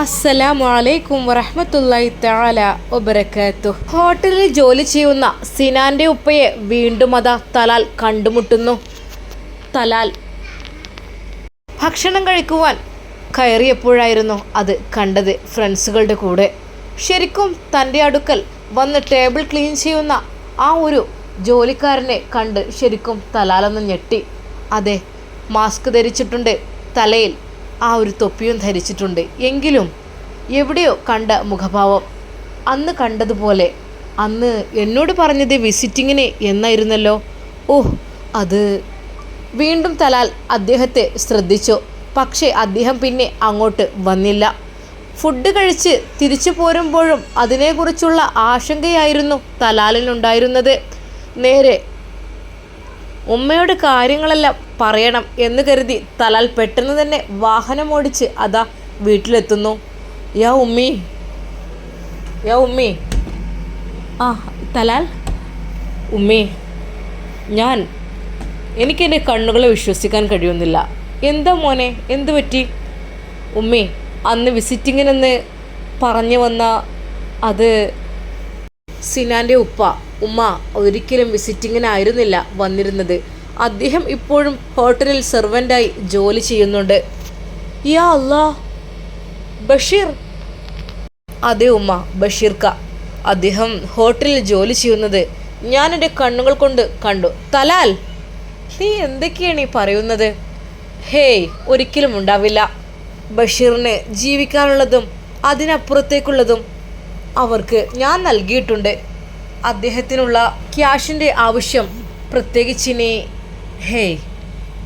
അസ്സലാമു അലൈക്കും വറഹ്മത്തുള്ളാഹി തആല വബറകാത്തു ഹോട്ടലിൽ ജോലി ചെയ്യുന്ന സിനാന്റെ ഉപ്പയെ വീണ്ടും അതാ തലാൽ കണ്ടുമുട്ടുന്നു. തലാൽ ഭക്ഷണം കഴിക്കുവാൻ കയറിയപ്പോഴായിരുന്നു അത് കണ്ടത് ഫ്രണ്ട്സുകളുടെ കൂടെ. ശരിക്കും തന്റെ അടുക്കൽ വന്ന് ടേബിൾ ക്ലീൻ ചെയ്യുന്ന ആ ഒരു ജോലിക്കാരനെ കണ്ട് ശരിക്കും തലാലൊന്ന് ഞെട്ടി. അതെ മാസ്ക് ധരിച്ചിട്ടുണ്ട് തലയിൽ. ആ ഒരു തൊപ്പിയും ധരിച്ചിട്ടുണ്ട്. എങ്കിലും എവിടെയോ കണ്ട മുഖഭാവം. അന്ന് കണ്ടതുപോലെ അന്ന് എന്നോട് പറഞ്ഞത് വിസിറ്റിങ്ങിന് എന്നായിരുന്നല്ലോ. ഓഹ് അത് വീണ്ടും തലാൽ അദ്ദേഹത്തെ ശ്രദ്ധിച്ചു. പക്ഷേ അദ്ദേഹം പിന്നെ അങ്ങോട്ട് വന്നില്ല. ഫുഡ് കഴിച്ച് തിരിച്ചു പോരുമ്പോഴും അതിനെക്കുറിച്ചുള്ള ആശങ്കയായിരുന്നു തലാലിനുണ്ടായിരുന്നത്. നേരെ ഉമ്മയോട് കാര്യങ്ങളെല്ലാം പറയണം എന്ന് കരുതി തലാൽ പെട്ടെന്ന് തന്നെ വാഹനം ഓടിച്ച് അതാ വീട്ടിലെത്തുന്നു. യാ ഉമ്മി. യാ ഉമ്മി. ആ തലാൽ? ഉമ്മി ഞാൻ എനിക്ക് എനിക്കെന്റെ കണ്ണുകളെ വിശ്വസിക്കാൻ കഴിയുന്നില്ല. എന്താ മോനെ എന്തു പറ്റി? ഉമ്മി അന്ന് വിസിറ്റിങ്ങിനെന്ന് പറഞ്ഞു വന്ന അത് സിനാന്റെ ഉപ്പ. ഉമ്മ ഒരിക്കലും വിസിറ്റിങ്ങിനായിരുന്നില്ല വന്നിരുന്നത്. അദ്ദേഹം ഇപ്പോഴും ഹോട്ടലിൽ സെർവന്റായി ജോലി ചെയ്യുന്നുണ്ട്. യാ അല്ലാ ബഷീർ. അതെ ഉമ്മ ബഷീർക്ക. അദ്ദേഹം ഹോട്ടലിൽ ജോലി ചെയ്യുന്നത് ഞാൻ എന്റെ കണ്ണുകൾ കൊണ്ട് കണ്ടു. തലാൽ നീ എന്തൊക്കെയാണ് ഈ പറയുന്നത്? ഹേയ് ഒരിക്കലും ഉണ്ടാവില്ല. ബഷീറിന് ജീവിക്കാനുള്ളതും അതിനപ്പുറത്തേക്കുള്ളതും അവർക്ക് ഞാൻ നൽകിയിട്ടുണ്ട്. അദ്ദേഹത്തിനുള്ള ക്യാഷിന്റെ ആവശ്യം പ്രത്യേകിച്ചിനി ഹേയ്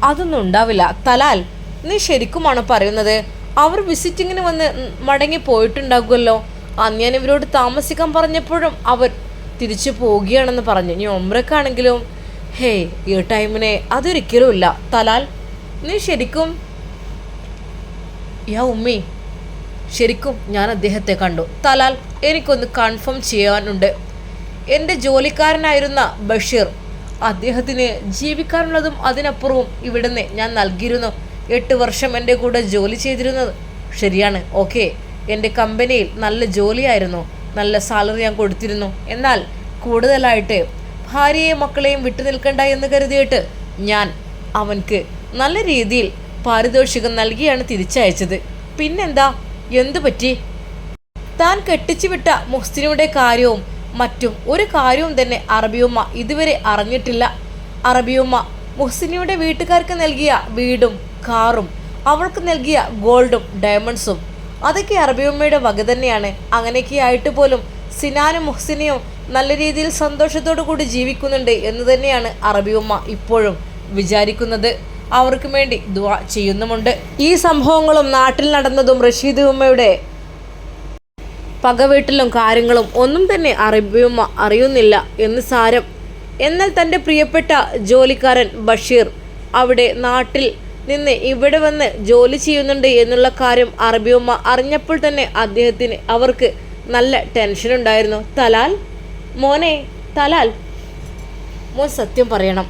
അതൊന്നും ഉണ്ടാവില്ല. തലാൽ നീ ശരിക്കുമാണോ പറയുന്നത്? അവർ വിസിറ്റിങ്ങിന് വന്ന് മടങ്ങി പോയിട്ടുണ്ടാകുമല്ലോ. അന്ന് ഞാൻ ഇവരോട് താമസിക്കാൻ പറഞ്ഞപ്പോഴും അവർ തിരിച്ചു പോവുകയാണെന്ന് പറഞ്ഞു. ഇനി ഒമ്രക്കാണെങ്കിലും ഹേയ് ഈ ടൈമിനെ അതൊരിക്കലും ഇല്ല. തലാൽ നീ ശരിക്കും യാ ഉമ്മി ശരിക്കും ഞാൻ അദ്ദേഹത്തെ കണ്ടു. തലാൽ എനിക്കൊന്ന് കൺഫേം ചെയ്യാനുണ്ട്. എന്റെ ജോലിക്കാരനായിരുന്ന ബഷീർ. അദ്ദേഹത്തിന് ജീവിക്കാനുള്ളതും അതിനപ്പുറവും ഇവിടുന്ന് ഞാൻ നൽകിയിരുന്നു. എട്ട് വർഷം എന്റെ കൂടെ ജോലി ചെയ്തിരുന്നത്. ശരിയാണ് ഓക്കെ. എന്റെ കമ്പനിയിൽ നല്ല ജോലിയായിരുന്നു. നല്ല സാലറി ഞാൻ കൊടുത്തിരുന്നു. എന്നാൽ കൂടുതലായിട്ട് ഭാര്യയെയും മക്കളെയും വിട്ടു നിൽക്കണ്ട എന്ന് കരുതിയിട്ട് ഞാൻ അവൻക്ക് നല്ല രീതിയിൽ പാരിതോഷികം നൽകിയാണ് തിരിച്ചയച്ചത്. പിന്നെന്താ? എന്തു പറ്റി താൻ കെട്ടിച്ചു വിട്ട കാര്യവും മറ്റും ഒരു കാര്യവും തന്നെ അറബിയുമ്മ ഇതുവരെ അറിഞ്ഞിട്ടില്ല. അറബിയുമ്മ മുഹ്സിനിയുടെ വീട്ടുകാർക്ക് നൽകിയ വീടും കാറും അവൾക്ക് നൽകിയ ഗോൾഡും ഡയമണ്ട്സും. അതൊക്കെ അറബിയമ്മയുടെ വക തന്നെയാണ്. അങ്ങനെയൊക്കെ ആയിട്ട് പോലും സിനാനും മുഹ്സിനിയും നല്ല രീതിയിൽ സന്തോഷത്തോടു കൂടി ജീവിക്കുന്നുണ്ട് എന്ന് തന്നെയാണ് അറബിയമ്മ ഇപ്പോഴും വിചാരിക്കുന്നത്. അവർക്ക് വേണ്ടി ദുവാ ചെയ്യുന്നുമുണ്ട്. ഈ സംഭവങ്ങളും നാട്ടിൽ നടന്നതും റഷീദ് ഉമ്മയുടെ പകവീട്ടിലും കാര്യങ്ങളും ഒന്നും തന്നെ അറിയും അറിയുന്നില്ല എന്ന് സാരം. എന്നാൽ തന്റെ പ്രിയപ്പെട്ട ജോലിക്കാരൻ ബഷീർ അവിടെ നാട്ടിൽ നിന്ന് ഇവിടെ വന്ന് ജോലി ചെയ്യുന്നുണ്ട് എന്നുള്ള കാര്യം അറബിയുമ്മ അറിഞ്ഞപ്പോൾ തന്നെ അദ്ദേഹത്തിന് അവർക്ക് നല്ല ടെൻഷൻ ഉണ്ടായിരുന്നു. തലാൽ? മോനെ തലാൽ. മോൻ സത്യം പറയണം.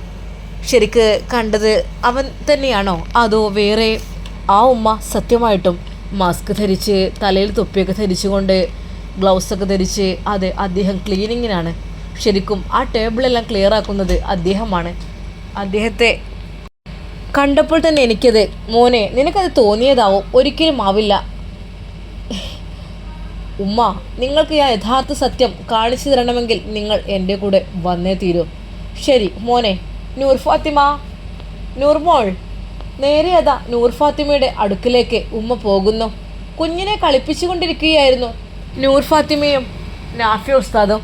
ശരിക്ക് കണ്ടത് അവൻ തന്നെയാണോ? അതോ വേറെ? ആ ഉമ്മ സത്യമായിട്ടും മാസ്ക് ധരിച്ച് തലയിൽ തൊപ്പിയൊക്കെ ധരിച്ചുകൊണ്ട് ഗ്ലൗസൊക്കെ ധരിച്ച് അതെ അദ്ദേഹം ക്ലീനിങ്ങിനാണ്. ശരിക്കും ആ ടേബിളെല്ലാം ക്ലിയർ ആക്കുന്നത് അദ്ദേഹമാണ്. അദ്ദേഹത്തെ കണ്ടപ്പോൾ തന്നെ എനിക്കത് മോനെ നിനക്കത് തോന്നിയതാവും. ഒരിക്കലും ആവില്ല. ഉമ്മ നിങ്ങൾക്ക് ഞാൻ യഥാർത്ഥ സത്യം കാണിച്ചു തരണമെങ്കിൽ നിങ്ങൾ എന്റെ കൂടെ വന്നേ തീരൂ. ശരി മോനെ നൂർ ഫാത്തിമ നൂർമോൾ നേരെ അതാ നൂർ ഫാത്തിമയുടെ അടുക്കിലേക്ക് ഉമ്മ പോകുന്നു. കുഞ്ഞിനെ കളിപ്പിച്ചുകൊണ്ടിരിക്കുകയായിരുന്നു. നൂർ ഫാത്തിമയും നാഫി ഉസ്താദും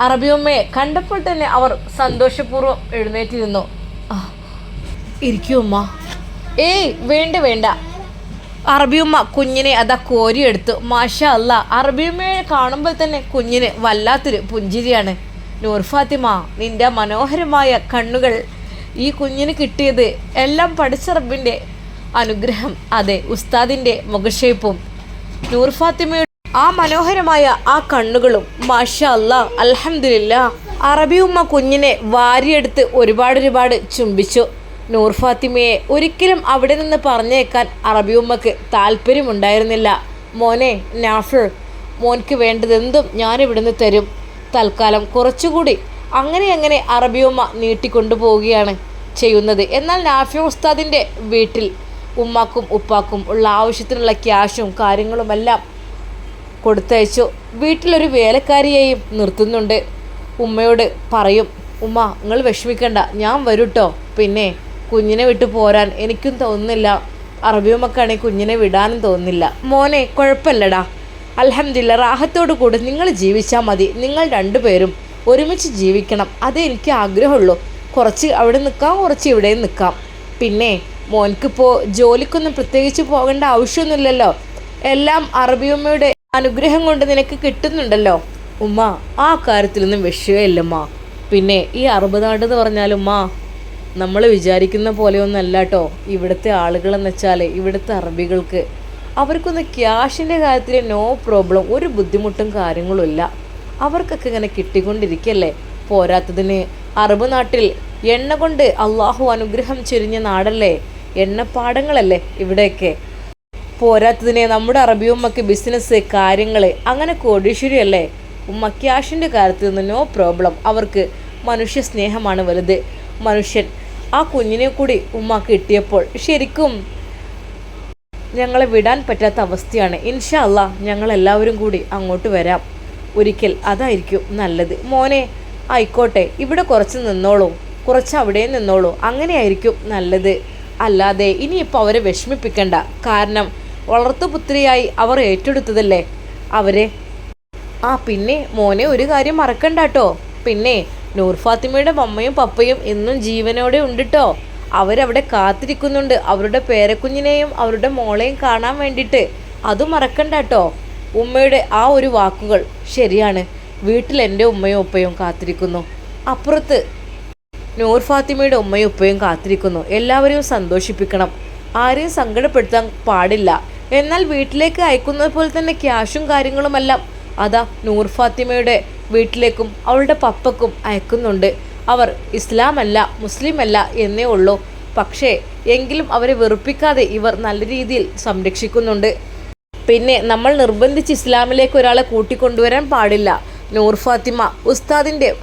അറബിയമ്മയെ കണ്ടപ്പോൾ തന്നെ അവർ സന്തോഷപൂർവം എഴുന്നേറ്റിരുന്നു "ആ, ഇരിക്കൂ ഉമ്മ. ഏയ് വേണ്ട വേണ്ട. അറബിയമ്മ കുഞ്ഞിനെ അതാ കോരിയെടുത്തു. മാഷ അല്ല അറബിയമ്മയെ കാണുമ്പോൾ തന്നെ കുഞ്ഞിന് വല്ലാത്തൊരു പുഞ്ചിരിയാണ്. നൂർ ഫാത്തിമ നിന്റെ മനോഹരമായ കണ്ണുകൾ ഈ കുഞ്ഞിന് കിട്ടിയത് എല്ലാം പഠിച്ച റബ്ബിന്റെ അനുഗ്രഹം അതെ ഉസ്താദിന്റെ മുഖക്ഷേപ്പും നൂർ ഫാത്തിമയുടെ ആ മനോഹരമായ ആ കണ്ണുകളും മാഷ അല്ല അറബി ഉമ്മ കുഞ്ഞിനെ വാരിയെടുത്ത് ഒരുപാട് ഒരുപാട് ചുംബിച്ചു. നൂർ ഫാത്തിമയെ ഒരിക്കലും അവിടെ നിന്ന് പറഞ്ഞേക്കാൻ അറബി ഉമ്മക്ക് താല്പര്യമുണ്ടായിരുന്നില്ല. മോനെ നാഫിൾ മോൻക്ക് വേണ്ടതെന്തും ഞാനിവിടുന്ന് തരും. തൽക്കാലം കുറച്ചുകൂടി അങ്ങനെ അങ്ങനെ അറബിയുമ്മ നീട്ടിക്കൊണ്ടുപോവുകയാണ് ചെയ്യുന്നത്. എന്നാൽ നാഫി ഉസ്താദിന്റെ വീട്ടിൽ ഉമ്മാക്കും ഉപ്പാക്കും ഉള്ള ആവശ്യത്തിനുള്ള ക്യാഷും കാര്യങ്ങളുമെല്ലാം കൊടുത്തയച്ചു. വീട്ടിലൊരു വേലക്കാരിയെയും നിർത്തുന്നുണ്ട്. ഉമ്മയോട് പറയും ഉമ്മ നിങ്ങൾ വിഷമിക്കണ്ട ഞാൻ വരൂട്ടോ. പിന്നെ കുഞ്ഞിനെ വിട്ട് പോരാൻ എനിക്കും തോന്നുന്നില്ല. അറബിയുമ്മക്കാണെങ്കിൽ കുഞ്ഞിനെ വിടാനും തോന്നുന്നില്ല. മോനെ കുഴപ്പമില്ലടാ. അലഹമില്ല റാഹത്തോടു കൂടി നിങ്ങൾ ജീവിച്ചാൽ മതി. നിങ്ങൾ രണ്ടുപേരും ഒരുമിച്ച് ജീവിക്കണം. അതേ എനിക്ക് ആഗ്രഹമുള്ളൂ. കുറച്ച് അവിടെ നിൽക്കാം കുറച്ച് ഇവിടെ നിൽക്കാം. പിന്നെ മോൻക്കിപ്പോൾ ജോലിക്കൊന്നും പ്രത്യേകിച്ച് പോകേണ്ട ആവശ്യമൊന്നുമില്ലല്ലോ. എല്ലാം അറബിയമ്മയുടെ അനുഗ്രഹം കൊണ്ട് നിനക്ക് കിട്ടുന്നുണ്ടല്ലോ. ഉമ്മ ആ കാര്യത്തിലൊന്നും വിഷയമില്ലമ്മ. പിന്നെ ഈ അറുപതാണ്ട് എന്ന് പറഞ്ഞാൽ ഉമ്മ നമ്മൾ വിചാരിക്കുന്ന പോലെയൊന്നല്ല കേട്ടോ ഇവിടുത്തെ ആളുകളെന്ന് വെച്ചാൽ ഇവിടുത്തെ അറബികൾക്ക്. അവർക്കൊന്ന് ക്യാഷിന്റെ കാര്യത്തിൽ നോ പ്രോബ്ലം ഒരു ബുദ്ധിമുട്ടും കാര്യങ്ങളും ഇല്ല. അവർക്കൊക്കെ ഇങ്ങനെ കിട്ടിക്കൊണ്ടിരിക്കല്ലേ. പോരാത്തതിന് അറബ് നാട്ടിൽ എണ്ണ കൊണ്ട് അള്ളാഹു അനുഗ്രഹം ചൊരിഞ്ഞ നാടല്ലേ? എണ്ണപ്പാടങ്ങളല്ലേ ഇവിടെയൊക്കെ? പോരാത്തതിനെ നമ്മുടെ അറബി ഉമ്മക്ക് ബിസിനസ് കാര്യങ്ങൾ അങ്ങനെ കോടീശ്വരിയല്ലേ? ഉമ്മ ക്യാഷിന്റെ കാര്യത്തിൽ നിന്ന് നോ പ്രോബ്ലം അവർക്ക് മനുഷ്യ സ്നേഹമാണ് വലുത്. മനുഷ്യൻ ആ കുഞ്ഞിനെ കൂടി ഉമ്മ കിട്ടിയപ്പോൾ ശരിക്കും ഞങ്ങളെ വിടാൻ പറ്റാത്ത അവസ്ഥയാണ്. ഇൻഷാ അല്ല ഞങ്ങൾ എല്ലാവരും കൂടി അങ്ങോട്ട് വരാം. ഒരിക്കൽ അതായിരിക്കും നല്ലത്. മോനെ ആയിക്കോട്ടെ ഇവിടെ കുറച്ച് നിന്നോളൂ. കുറച്ച് അവിടെ നിന്നോളൂ. അങ്ങനെയായിരിക്കും നല്ലത്. അല്ലാതെ ഇനിയിപ്പോൾ അവരെ വിഷമിപ്പിക്കണ്ട. കാരണം വളർത്തുപുത്രിയായി അവർ ഏറ്റെടുത്തതല്ലേ? അവരെ? ആ പിന്നെ മോനെ ഒരു കാര്യം മറക്കണ്ട കേട്ടോ പിന്നെ നൂർ ഫാത്തിമയുടെ മമ്മയും പപ്പയും എന്നും ജീവനോടെ ഉണ്ട് കേട്ടോ അവരവിടെ കാത്തിരിക്കുന്നുണ്ട്. അവരുടെ പേരക്കുഞ്ഞിനെയും അവരുടെ മോളെയും കാണാൻ വേണ്ടിയിട്ട്. അത് മറക്കണ്ട കേട്ടോ ഉമ്മയുടെ ആ ഒരു വാക്കുകൾ ശരിയാണ്. വീട്ടിൽ എന്റെ ഉമ്മയും ഉപ്പയും കാത്തിരിക്കുന്നു. അപ്പുറത്ത് നൂർ ഫാത്തിമയുടെ ഉമ്മയും ഉപ്പയും കാത്തിരിക്കുന്നു. എല്ലാവരെയും സന്തോഷിപ്പിക്കണം. ആരെയും സങ്കടപ്പെടുത്താൻ പാടില്ല. എന്നാൽ വീട്ടിലേക്ക് അയക്കുന്നത് പോലെ തന്നെ ക്യാഷും കാര്യങ്ങളുമെല്ലാം അതാ നൂർ ഫാത്തിമയുടെ വീട്ടിലേക്കും അവളുടെ പപ്പക്കും അയക്കുന്നുണ്ട്. അവർ ഇസ്ലാമല്ല മുസ്ലിമല്ല എന്നേ ഉള്ളൂ. പക്ഷേ എങ്കിലും അവരെ വെറുപ്പിക്കാതെ ഇവർ നല്ല രീതിയിൽ സംരക്ഷിക്കുന്നുണ്ട്. പിന്നെ നമ്മൾ നിർബന്ധിച്ച് ഇസ്ലാമിലേക്ക് ഒരാളെ കൂട്ടിക്കൊണ്ടുവരാൻ പാടില്ല. നൂർ ഫാത്തിമ ഉസ്താദിന്റെ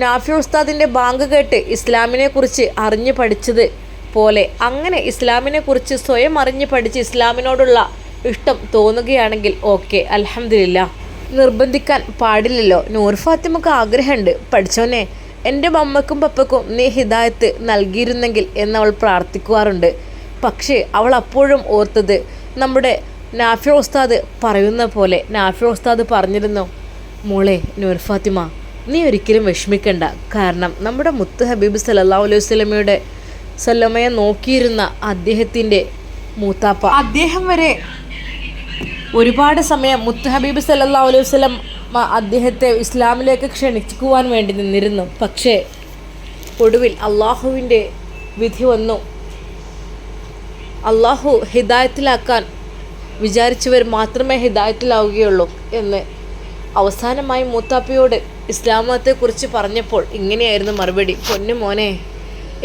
നാഫി ഉസ്താദിന്റെ ബാങ്ക് കേട്ട് ഇസ്ലാമിനെക്കുറിച്ച് അറിഞ്ഞു പഠിച്ചത് പോലെ അങ്ങനെ ഇസ്ലാമിനെ കുറിച്ച് സ്വയം അറിഞ്ഞ് പഠിച്ച് ഇസ്ലാമിനോടുള്ള ഇഷ്ടം തോന്നുകയാണെങ്കിൽ ഓക്കെ അലഹമില്ല നിർബന്ധിക്കാൻ പാടില്ലല്ലോ. നൂർ ഫാത്തിമക്ക് ആഗ്രഹമുണ്ട്. പഠിച്ചോനെ എന്റെ മമ്മക്കും പപ്പക്കും നീ ഹിദായത്ത് നൽകിയിരുന്നെങ്കിൽ എന്നവൾ പ്രാർത്ഥിക്കുവാറുണ്ട്. പക്ഷേ അവൾ അപ്പോഴും ഓർത്തത് നമ്മുടെ നാഫി ഉസ്താദ് പറയുന്ന പോലെ നാഫി ഉസ്താദ് പറഞ്ഞിരുന്നു മോളെ നൂർ ഫാത്തിമ നീ ഒരിക്കലും വിഷമിക്കണ്ട. കാരണം നമ്മുടെ മുത്ത് ഹബീബ് സല്ലാ അലൈഹി വസ്ലമയുടെ സല്ലമയെ നോക്കിയിരുന്ന അദ്ദേഹത്തിന്റെ മൂത്താപ്പ. അദ്ദേഹം വരെ ഒരുപാട് സമയം മുത്തഹബീബ് സല്ലാ അലൈഹി വസ്ലം അദ്ദേഹത്തെ ഇസ്ലാമിലേക്ക് ക്ഷണിക്കുവാൻ വേണ്ടി നിന്നിരുന്നു. പക്ഷേ ഒടുവിൽ അള്ളാഹുവിന്റെ വിധി വന്നു. അള്ളാഹു ഹിദായത്തിലാക്കാൻ വിചാരിച്ചവർ മാത്രമേ ഹിദായത്തിലാവുകയുള്ളൂ എന്ന് അവസാനമായി മൂത്താപ്പയോട് ഇസ്ലാമത്തെക്കുറിച്ച് പറഞ്ഞപ്പോൾ ഇങ്ങനെയായിരുന്നു മറുപടി. പൊന്നു മോനെ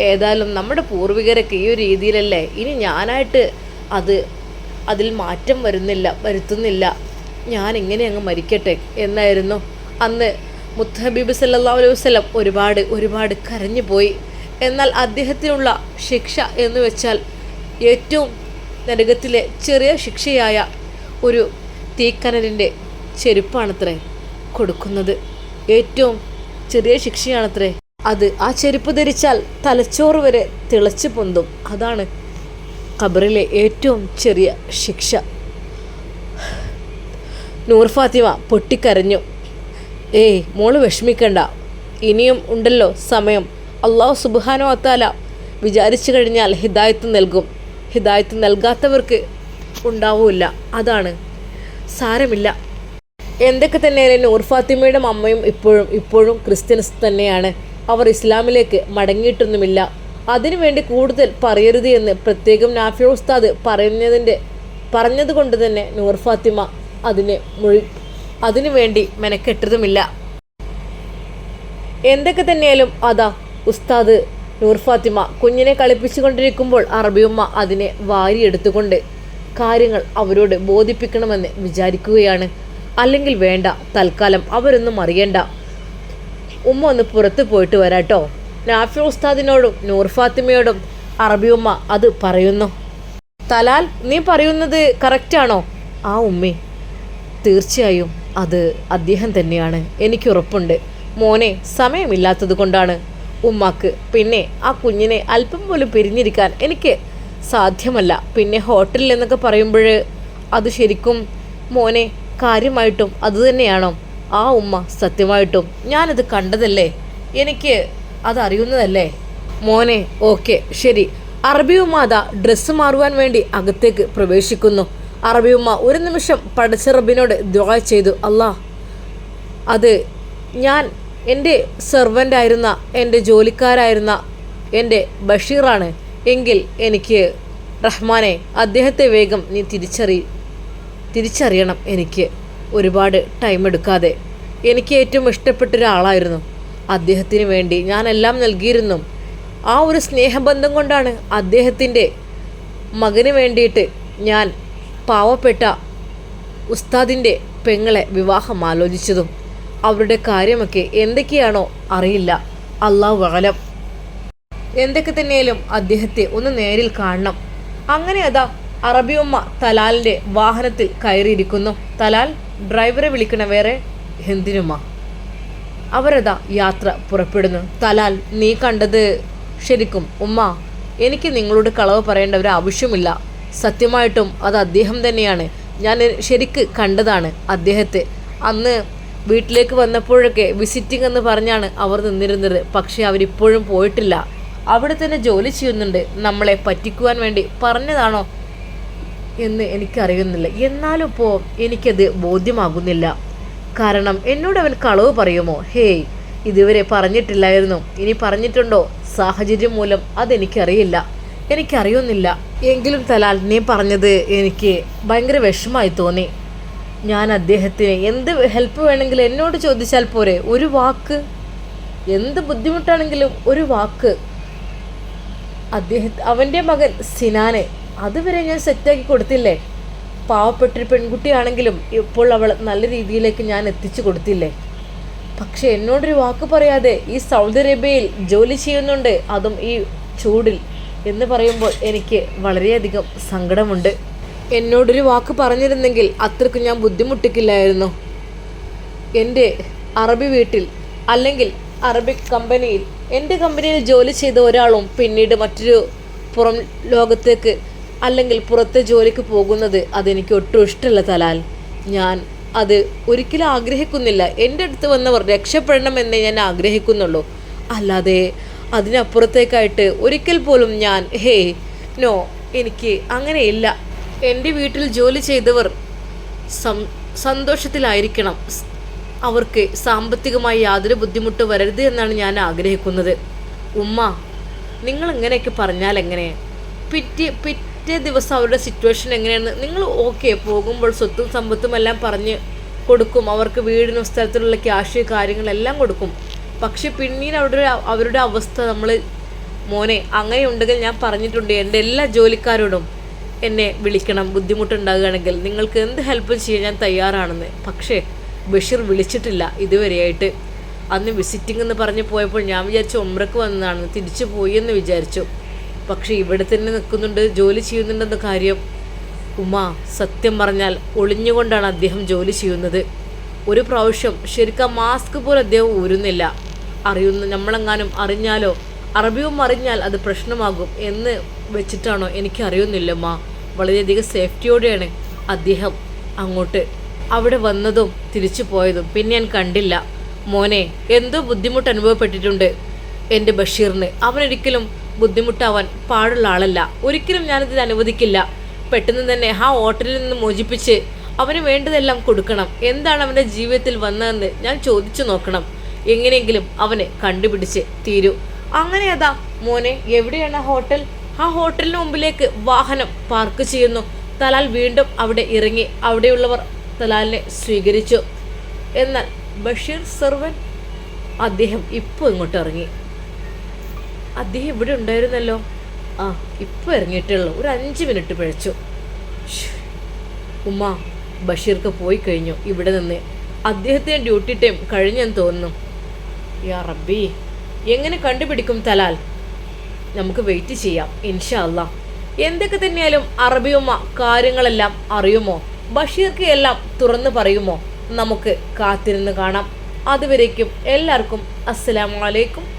ഏതായാലും നമ്മുടെ പൂർവികരൊക്കെ ഈ ഒരു രീതിയിലല്ലേ? ഇനി ഞാനായിട്ട് അത് അതിൽ മാറ്റം വരുന്നില്ല വരുത്തുന്നില്ല. ഞാൻ എങ്ങനെ അങ്ങ് മരിക്കട്ടെ എന്നായിരുന്നു. അന്ന് മുത്തഹബീബ് സല്ലാ അലൈഹി വസ്ലം ഒരുപാട് ഒരുപാട് കരഞ്ഞു പോയി. എന്നാൽ അദ്ദേഹത്തിനുള്ള ശിക്ഷ എന്ന് വെച്ചാൽ ഏറ്റവും നരകത്തിലെ ചെറിയ ശിക്ഷയായ ഒരു തീക്കനലിന്റെ ചെരുപ്പാണത്രേ കൊടുക്കുന്നത്. ഏറ്റവും ചെറിയ ശിക്ഷയാണത്രേ അത് ആ ചെരുപ്പ് ധരിച്ചാൽ തലച്ചോറ് വരെ തിളച്ചു പൊന്തും. അതാണ് ഖബറിലെ ഏറ്റവും ചെറിയ ശിക്ഷ. നൂർ ഫാത്തിമ പൊട്ടിക്കരഞ്ഞു. ഏയ് മോൾ വിഷമിക്കണ്ട. ഇനിയും ഉണ്ടല്ലോ സമയം. അള്ളാഹു സുബാനോ അത്താല വിചാരിച്ചു കഴിഞ്ഞാൽ ഹിദായത്ത് നൽകും. ഹിദായത്ത് നൽകാത്തവർക്ക് ഉണ്ടാവില്ല. അതാണ് സാരമില്ല. എന്തൊക്കെ തന്നെയായാലും നൂർ ഫാത്തിമയുടെ അമ്മയും ഇപ്പോഴും ഇപ്പോഴും ക്രിസ്ത്യൻസ് തന്നെയാണ്. അവർ ഇസ്ലാമിലേക്ക് മടങ്ങിയിട്ടൊന്നുമില്ല. അതിനുവേണ്ടി കൂടുതൽ പറയരുത് എന്ന് പ്രത്യേകം നാഫിയ ഉസ്താദ് പറയുന്നതിന്റെ പറഞ്ഞതുകൊണ്ട് തന്നെ നൂർ ഫാത്തിമ അതിനെ മുഴി അതിനുവേണ്ടി മെനക്കെട്ടതുമില്ല. എന്തൊക്കെ തന്നെയാലും അതാ ഉസ്താദ് നൂർ ഫാത്തിമ കുഞ്ഞിനെ കളിപ്പിച്ചുകൊണ്ടിരിക്കുമ്പോൾ അറബിയുമ്മ അതിനെ വാരിയെടുത്തുകൊണ്ട് കാര്യങ്ങൾ അവരോട് ബോധിപ്പിക്കണമെന്ന് വിചാരിക്കുകയാണ്. അല്ലെങ്കിൽ വേണ്ട തൽക്കാലം അവരൊന്നും അറിയണ്ട. ഉമ്മ ഒന്ന് പുറത്ത് പോയിട്ട് വരാട്ടോ നാഫി ഉസ്താദിനോടും നൂർ ഫാത്തിമയോടും അറബി ഉമ്മ അത് പറയുന്നു. തലാൽ നീ പറയുന്നത് കറക്റ്റാണോ ആ ഉമ്മേ തീർച്ചയായും അത് അദ്ദേഹം തന്നെയാണ്. എനിക്ക് ഉറപ്പുണ്ട്. മോനെ സമയമില്ലാത്തത് കൊണ്ടാണ് ഉമ്മാക്ക് പിന്നെ ആ കുഞ്ഞിനെ അല്പം പോലും പിരിഞ്ഞിരിക്കാൻ എനിക്ക് സാധ്യമല്ല. പിന്നെ ഹോട്ടലിൽ എന്നൊക്കെ പറയുമ്പോൾ അത് ശരിക്കും മോനെ കാര്യമായിട്ടും അതുതന്നെയാണോ ആ ഉമ്മ സത്യമായിട്ടും ഞാനത് കണ്ടതല്ലേ? എനിക്ക് അതറിയുന്നതല്ലേ? മോനെ ഓക്കെ ശരി. അറബി ഉമ്മ അതാ ഡ്രസ്സ് മാറുവാൻ വേണ്ടി അകത്തേക്ക് പ്രവേശിക്കുന്നു. അറബി ഉമ്മ ഒരു നിമിഷം പടച്ച റബ്ബിനോട് ദ്വാ ചെയ്തു. അല്ലാ അത് ഞാൻ എന്റെ സെർവന്റായിരുന്ന എന്റെ ജോലിക്കാരായിരുന്ന എന്റെ ബഷീറാണ്. എങ്കിൽ എനിക്ക് റഹ്മാനെ അദ്ദേഹത്തെ വേഗം നീ തിരിച്ചറി തിരിച്ചറിയണം എനിക്ക്. ഒരുപാട് ടൈം എടുക്കാതെ. എനിക്ക് ഏറ്റവും ഇഷ്ടപ്പെട്ട ഒരാളായിരുന്നു. അദ്ദേഹത്തിന് വേണ്ടി ഞാനെല്ലാം നൽകിയിരുന്നു. ആ ഒരു സ്നേഹബന്ധം കൊണ്ടാണ് അദ്ദേഹത്തിന്റെ മകന് വേണ്ടിയിട്ട് ഞാൻ പാവപ്പെട്ട ഉസ്താദിന്റെ പെങ്ങളെ വിവാഹം ആലോചിച്ചതും അവരുടെ കാര്യമൊക്കെ എന്തൊക്കെയാണോ അറിയില്ല. അള്ളാഹു അകലം എന്തൊക്കെ തന്നെയാലും അദ്ദേഹത്തെ ഒന്ന് നേരിൽ കാണണം. അങ്ങനെ അതാ അറബിയമ്മ തലാലിന്റെ വാഹനത്തിൽ കയറിയിരിക്കുന്നു. തലാൽ ഡ്രൈവറെ വിളിക്കണ വേറെ എന്തിനുമ്മ? അവരതാ യാത്ര പുറപ്പെടുന്നു. തലാൽ നീ കണ്ടത് ശരിക്കും ഉമ്മ എനിക്ക് നിങ്ങളോട് കളവ് പറയേണ്ട ഒരു ആവശ്യമില്ല. സത്യമായിട്ടും അത് അദ്ദേഹം തന്നെയാണ്. ഞാൻ ശരിക്ക് കണ്ടതാണ് അദ്ദേഹത്തെ. അന്ന് വീട്ടിലേക്ക് വന്നപ്പോഴൊക്കെ വിസിറ്റിംഗ് എന്ന് പറഞ്ഞാണ് അവർ നിന്നിരുന്നത്. പക്ഷേ അവരിപ്പോഴും പോയിട്ടില്ല. അവിടെ തന്നെ ജോലി ചെയ്യുന്നുണ്ട്. നമ്മളെ പറ്റിക്കുവാൻ വേണ്ടി പറഞ്ഞതാണോ എന്ന് എനിക്കറിയുന്നില്ല. എന്നാലും ഇപ്പോൾ എനിക്കത് ബോധ്യമാകുന്നില്ല. കാരണം എന്നോട് അവൻ കളവ് പറയുമോ? ഹേയ് ഇതുവരെ പറഞ്ഞിട്ടില്ലായിരുന്നു. ഇനി പറഞ്ഞിട്ടുണ്ടോ? സാഹചര്യം മൂലം അതെനിക്കറിയില്ല. എനിക്കറിയുന്നില്ല. എങ്കിലും തലാൽ നീ പറഞ്ഞത് എനിക്ക് ഭയങ്കര വിഷമായി തോന്നി. ഞാൻ അദ്ദേഹത്തിന് എന്ത് ഹെൽപ്പ് വേണമെങ്കിലും എന്നോട് ചോദിച്ചാൽ പോരെ? ഒരു വാക്ക്. എന്ത് ബുദ്ധിമുട്ടാണെങ്കിലും ഒരു വാക്ക്. അദ്ദേഹം അവന്റെ മകൻ സിനാനെ അതുവരെ ഞാൻ സെറ്റാക്കി കൊടുത്തില്ലേ? പാവപ്പെട്ടൊരു പെൺകുട്ടിയാണെങ്കിലും ഇപ്പോൾ അവൾ നല്ല രീതിയിലേക്ക് ഞാൻ എത്തിച്ചു കൊടുത്തില്ലേ? പക്ഷെ എന്നോടൊരു വാക്ക് പറയാതെ ഈ സൗദി അറേബ്യയിൽ ജോലി ചെയ്യുന്നുണ്ട് അതും ഈ ചൂടിൽ എന്ന് പറയുമ്പോൾ എനിക്ക് വളരെയധികം സങ്കടമുണ്ട്. എന്നോടൊരു വാക്ക് പറഞ്ഞിരുന്നെങ്കിൽ അത്രയ്ക്ക് ഞാൻ ബുദ്ധിമുട്ടിക്കില്ലായിരുന്നു. എന്റെ അറബി വീട്ടിൽ അല്ലെങ്കിൽ അറബിക് കമ്പനിയിൽ എന്റെ കമ്പനിയിൽ ജോലി ചെയ്ത ഒരാളും പിന്നീട് മറ്റൊരു പുറം ലോകത്തേക്ക് അല്ലെങ്കിൽ പുറത്തെ ജോലിക്ക് പോകുന്നത് അതെനിക്ക് ഒട്ടും ഇഷ്ടമല്ല തലാൽ. ഞാൻ അത് ഒരിക്കലും ആഗ്രഹിക്കുന്നില്ല. എന്റെ അടുത്ത് വന്നവർ രക്ഷപ്പെടണമെന്നേ ഞാൻ ആഗ്രഹിക്കുന്നുള്ളൂ. അല്ലാതെ അതിനപ്പുറത്തേക്കായിട്ട് ഒരിക്കൽ പോലും ഞാൻ ഹേ നോ എനിക്ക് അങ്ങനെയില്ല. എന്റെ വീട്ടിൽ ജോലി ചെയ്തവർ സന്തോഷത്തിലായിരിക്കണം. അവർക്ക് സാമ്പത്തികമായി യാതൊരു ബുദ്ധിമുട്ട് വരരുത് എന്നാണ് ഞാൻ ആഗ്രഹിക്കുന്നത്. ഉമ്മ നിങ്ങൾ ഇങ്ങനെയൊക്കെ പറഞ്ഞാൽ എങ്ങനെ പിറ്റേ പിറ്റേ ദിവസം അവരുടെ സിറ്റുവേഷൻ എങ്ങനെയാണ്? നിങ്ങൾ ഓക്കെ പോകുമ്പോൾ സ്വത്തും സമ്പത്തും എല്ലാം പറഞ്ഞ് കൊടുക്കും. അവർക്ക് വീടിനും സ്ഥലത്തിലുള്ള ക്യാഷ് കാര്യങ്ങളെല്ലാം കൊടുക്കും. പക്ഷെ പിന്നീട് അവരുടെ അവരുടെ അവസ്ഥ നമ്മൾ മോനെ അങ്ങനെ ഉണ്ടെങ്കിൽ ഞാൻ പറഞ്ഞിട്ടുണ്ട് എന്റെ എല്ലാ ജോലിക്കാരോടും എന്നെ വിളിക്കണം ബുദ്ധിമുട്ടുണ്ടാകുകയാണെങ്കിൽ നിങ്ങൾക്ക് എന്ത് ഹെൽപ്പ് ചെയ്യാൻ ഞാൻ തയ്യാറാണെന്ന്. പക്ഷേ ബഷീർ വിളിച്ചിട്ടില്ല ഇതുവരെയായിട്ട്. അന്ന് വിസിറ്റിംഗ് എന്ന് പറഞ്ഞ് പോയപ്പോൾ ഞാൻ വിചാരിച്ചു ഒമ്രക്ക് വന്നതാണ് തിരിച്ചു പോയി എന്ന് വിചാരിച്ചു. പക്ഷേ ഇവിടെ തന്നെ നിൽക്കുന്നുണ്ട് ജോലി ചെയ്യുന്നുണ്ടെന്ന കാര്യം ഉമ്മ സത്യം പറഞ്ഞാൽ ഒളിഞ്ഞുകൊണ്ടാണ് അദ്ദേഹം ജോലി ചെയ്യുന്നത്. ഒരു പ്രാവശ്യം ശരിക്കും മാസ്ക് പോലും അദ്ദേഹം ഊരുന്നില്ല. അറിയുന്ന നമ്മളെങ്ങാനും അറിഞ്ഞാലോ അറബിയും അറിഞ്ഞാൽ അത് പ്രശ്നമാകും എന്ന് വെച്ചിട്ടാണോ എനിക്ക് അറിയുന്നില്ല ഉമ്മ വളരെയധികം സേഫ്റ്റിയോടെയാണ് അദ്ദേഹം അങ്ങോട്ട് അവിടെ വന്നതും തിരിച്ചു പോയതും. പിന്നെ ഞാൻ കണ്ടില്ല. മോനെ എന്തോ ബുദ്ധിമുട്ട് അനുഭവപ്പെട്ടിട്ടുണ്ട് എന്റെ ബഷീറിന്. അവനൊരിക്കലും ബുദ്ധിമുട്ടാവാൻ പാടുള്ള ആളല്ല. ഒരിക്കലും ഞാനിത് അനുവദിക്കില്ല. പെട്ടെന്ന് തന്നെ ആ ഹോട്ടലിൽ നിന്ന് മോചിപ്പിച്ച് അവന് വേണ്ടതെല്ലാം കൊടുക്കണം. എന്താണ് അവന്റെ ജീവിതത്തിൽ വന്നതെന്ന് ഞാൻ ചോദിച്ചു നോക്കണം. എങ്ങനെയെങ്കിലും അവനെ കണ്ടുപിടിച്ച് തീരൂ. അങ്ങനെ അതാ മോനെ എവിടെയാണ് ഹോട്ടൽ? ആ ഹോട്ടലിന് മുമ്പിലേക്ക് വാഹനം പാർക്ക് ചെയ്യുന്നു. തലാൽ വീണ്ടും അവിടെ ഇറങ്ങി അവിടെയുള്ളവർ തലാലിനെ സ്വീകരിച്ചു. എന്നാൽ ബഷീർ സർവൻ അദ്ദേഹം ഇപ്പോൾ ഇങ്ങോട്ട് ഇറങ്ങി. അദ്ദേഹം ഇവിടെ ഉണ്ടായിരുന്നല്ലോ. ആ ഇപ്പോൾ ഇറങ്ങിയിട്ടുള്ളൂ. ഒരു അഞ്ച് മിനിറ്റ് പിഴച്ചു. ഉമ്മ ബഷീർക്ക് പോയി കഴിഞ്ഞു ഇവിടെ നിന്ന്. അദ്ദേഹത്തിന് ഡ്യൂട്ടി ടൈം കഴിഞ്ഞെന്ന് തോന്നുന്നു. യാ റബ്ബി എങ്ങനെ കണ്ടുപിടിക്കും തലാൽ? നമുക്ക് വെയിറ്റ് ചെയ്യാം ഇൻഷാ അല്ലാ എന്തൊക്കെ തന്നെയാലും അറബിയുമ്മ കാര്യങ്ങളെല്ലാം അറിയുമോ? ബഷീർക്ക് എല്ലാം തുറന്നു പറയുമോ? നമുക്ക് കാത്തിരുന്ന് കാണാം. അതുവരേക്കും എല്ലാവർക്കും അസ്സലാമലൈക്കും